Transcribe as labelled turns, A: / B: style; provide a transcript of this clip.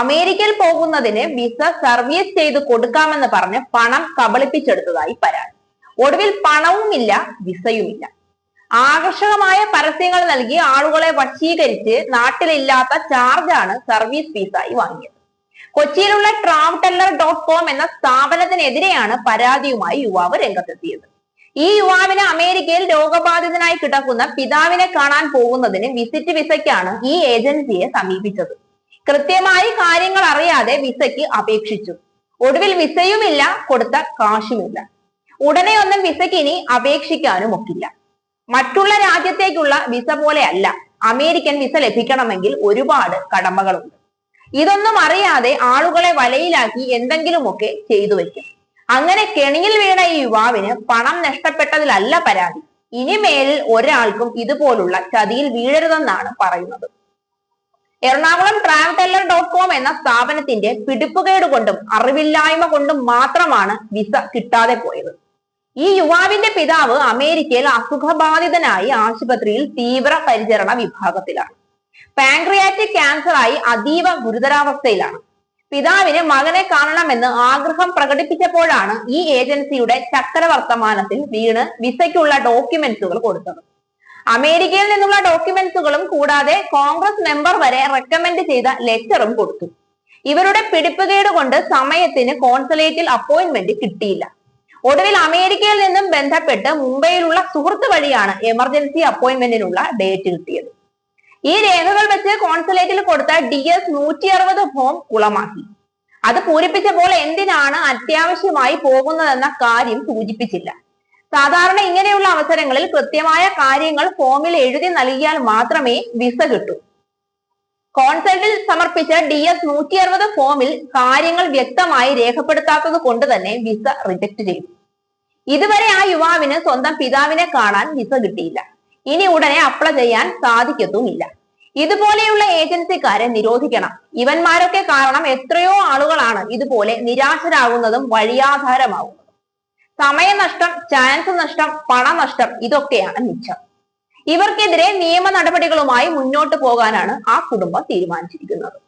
A: അമേരിക്കയിൽ പോകുന്നതിന് visa service ചെയ്ത് കൊടുക്കാമെന്ന് പറഞ്ഞ് പണം കബളിപ്പിച്ചെടുത്തതായി പരാതി. ഒടുവിൽ പണവുമില്ല വിസയുമില്ല. ആകർഷകമായ പരസ്യങ്ങൾ നൽകി ആളുകളെ വശീകരിച്ച് നാട്ടിലില്ലാത്ത ചാർജാണ് സർവീസ് ഫീസായി വാങ്ങിയത്. കൊച്ചിയിലുള്ള ട്രാവ് ടെല്ലർ ഡോട്ട് കോം എന്ന സ്ഥാപനത്തിനെതിരെയാണ് പരാതിയുമായി യുവാവ് രംഗത്തെത്തിയത്. ഈ യുവാവിന് അമേരിക്കയിൽ രോഗബാധിതനായി കിടക്കുന്ന പിതാവിനെ കാണാൻ പോകുന്നതിന് വിസിറ്റ് വിസയ്ക്കാണ് ഈ ഏജൻസിയെ സമീപിച്ചത്. കൃത്യമായി കാര്യങ്ങൾ അറിയാതെ വിസയ്ക്ക് അപേക്ഷിച്ചു. ഒടുവിൽ വിസയുമില്ല കൊടുത്ത കാശുമില്ല. ഉടനെ ഒന്നും വിസയ്ക്ക് ഇനി അപേക്ഷിക്കാനും ഒക്കില്ല. മറ്റുള്ള രാജ്യത്തേക്കുള്ള വിസ പോലെ അല്ല അമേരിക്കൻ വിസ ലഭിക്കണമെങ്കിൽ ഒരുപാട് കടമകളുണ്ട്. ഇതൊന്നും അറിയാതെ ആളുകളെ വലയിലാക്കി എന്തെങ്കിലുമൊക്കെ ചെയ്തു വെക്കും അങ്ങനെ കെണിയിൽ വീണ ഈ യുവാവിന് പണം നഷ്ടപ്പെട്ടതിലല്ല പരാതി. ഇനിമേലിൽ ഒരാൾക്കും ഇതുപോലുള്ള ചതിയിൽ വീഴരുതെന്നാണ് പറയുന്നത്. എറണാകുളം ട്രാവൽടെല്ലർ ഡോട്ട് കോം എന്ന സ്ഥാപനത്തിന്റെ പിടിപ്പുകേട് കൊണ്ടും അറിവില്ലായ്മ കൊണ്ടും മാത്രമാണ് വിസ കിട്ടാതെ പോയത്. ഈ യുവാവിന്റെ പിതാവ് അമേരിക്കയിൽ അസുഖബാധിതനായി ആശുപത്രിയിൽ തീവ്ര പരിചരണ വിഭാഗത്തിലാണ് പാൻക്രിയാറ്റിക് ക്യാൻസറായി അതീവ ഗുരുതരാവസ്ഥയിലാണ്. പിതാവിന് മകനെ കാണണമെന്ന് ആഗ്രഹം പ്രകടിപ്പിച്ചപ്പോഴാണ് ഈ ഏജൻസിയുടെ ചക്രവർത്തമാനത്തിൽ വീണ് വിസയ്ക്കുള്ള ഡോക്യുമെന്റ്സുകൾ കൊടുത്തത്. അമേരിക്കയിൽ നിന്നുള്ള ഡോക്യുമെന്റ്സുകളും കൂടാതെ കോൺഗ്രസ് മെമ്പർ വരെ റെക്കമെൻഡ് ചെയ്ത ലെറ്ററും കൊടുത്തു. ഇവരുടെ പിടിപ്പുകേട് കൊണ്ട് സമയത്തിന് കോൺസുലേറ്റിൽ അപ്പോയിന്റ്മെന്റ് കിട്ടിയില്ല. ഒടുവിൽ അമേരിക്കയിൽ നിന്നും ബന്ധപ്പെട്ട് മുംബൈയിലുള്ള സുഹൃത്ത് വഴിയാണ് എമർജൻസി അപ്പോയിന്റ്മെന്റിനുള്ള ഡേറ്റ് കിട്ടിയത്. ഈ രേഖകൾ വെച്ച് കോൺസുലേറ്റിൽ കൊടുത്ത ഡി എസ് നൂറ്റി അറുപത് ഫോം കുളമാക്കി. അത് പൂരിപ്പിച്ചപ്പോൾ എന്തിനാണ് അത്യാവശ്യമായി പോകുന്നതെന്ന കാര്യം സൂചിപ്പിച്ചില്ല. സാധാരണ ഇങ്ങനെയുള്ള അവസരങ്ങളിൽ കൃത്യമായ കാര്യങ്ങൾ ഫോമിൽ എഴുതി നൽകിയാൽ മാത്രമേ വിസ കിട്ടൂ. കോൺസൾട്ടിൽ സമർപ്പിച്ച ഡി എസ് നൂറ്റി അറുപത് ഫോമിൽ കാര്യങ്ങൾ വ്യക്തമായി രേഖപ്പെടുത്താത്തത് കൊണ്ട് തന്നെ വിസ റിജക്ട് ചെയ്തു. ഇതുവരെ ആ യുവാവിന് സ്വന്തം പിതാവിനെ കാണാൻ വിസ കിട്ടിയില്ല. ഇനി ഉടനെ അപ്ലൈ ചെയ്യാൻ സാധിക്കത്തുമില്ല. ഇതുപോലെയുള്ള ഏജൻസിക്കാരെ നിരോധിക്കണം. ഇവന്മാരൊക്കെ കാരണം എത്രയോ ആളുകളാണ് ഇതുപോലെ നിരാശരാകുന്നതും വഴിയാധാരമാകുന്നതും സമയനഷ്ടം ചാൻസ് നഷ്ടം പണനഷ്ടം ഇതൊക്കെയാണ് മിച്ചം. ഇവർക്കെതിരെ നിയമ നടപടികളുമായി മുന്നോട്ട് പോകാനാണ് ആ കുടുംബം തീരുമാനിച്ചിരിക്കുന്നത്.